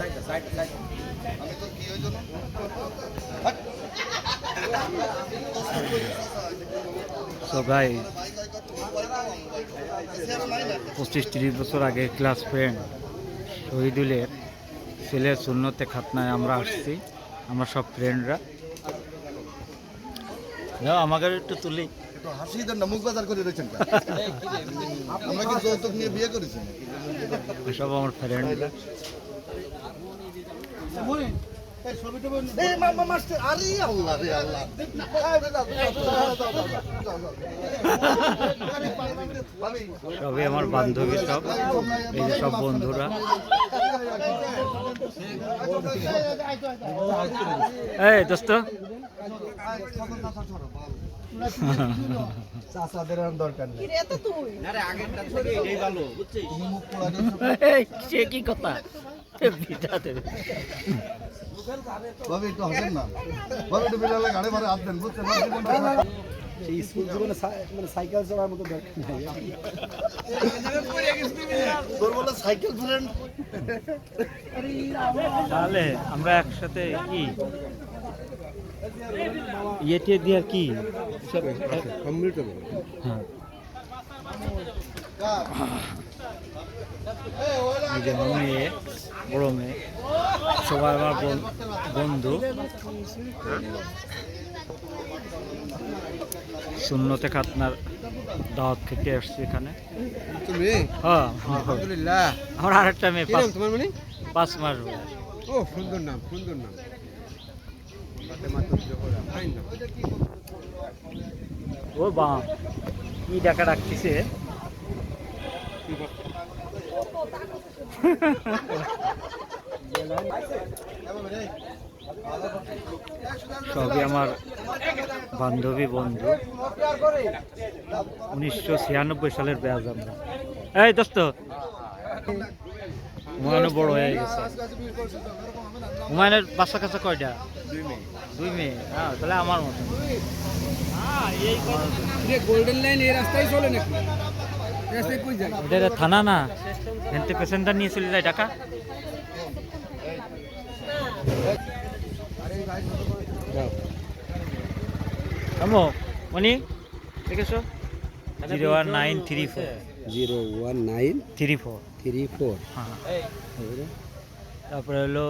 আমি তো কি হয়েছিল সো গাই পঁচিশ তিরিশ বছর আগে ক্লাস ফ্রেন্ড শহীদুলের ছেলের শূন্যতে খাতনায় আমরা আসছি আমরা সব ফ্রেন্ডরা আমাকে একটু তুলি। একটু হাসি দেন না মুখ বাজার করে রয়েছেন কেন? আমরা কি যৌতুক নিয়ে বিয়ে করেছি সব আমার ফ্রেন্ডরা এই মামা মাস্টার আরে আল্লাহ রে আল্লাহ। ভাবি সবই আমার বান্ধবী সব এই যে সব বন্ধুরা। এই দোস্ত। চাচাদের দরকার নেই। সে কি কথা? বিটা দেবে। ভাবি একটু হাসেন না। ভাবি একটু বিড়ালে গাড়ি ভাড়া হাত দেন বুঝছেন আমার স্কুল জীবনে মানে সাইকেল চালার মতো দরকার নাই। তোর বলে সাইকেল ফ্রেন্ড তাহলে আমরা একসাথে কি? ইয়ে টিয়ে দিয়ে কি? হ্যাঁ। এই যে বড় মেয়ে সবাই আমার বন- বন্ধু। শূন্যতে খাতনার দাওয়াত খেতে আসছি এখানে। হ্যাঁ আলহামদুলিল্লাহ। আমার আরেকটা মেয়ে পাঁচ মানে? পাঁচ মাস ও সুন্দর নাম সুন্দর নাম। ও বা কি ডাকা ডাকতেছে? সবই আমার বান্ধবী বন্ধু। উনিশশো ছিয়ানব্বই সালের ব্যাজ আমরা। এই দোস্ত হুমায়ুনও বড় হয়ে গেছে। হুমায়ুনের বাচ্চা কাচ্চা কয়টা? দুই মেয়ে। হ্যাঁ তাহলে আমার মতো। গোল্ডেন লাইন এই রাস্তায় চলে নাকি এই রাস্তায় কই যায় এটা থানা না? এনতে পেশেন্টার নিয়ে চলে যায় টাকা আমো মনি আছে zero one nine three four. Zero one nine three four. Three four. হ্যাঁ। তারপরে হলো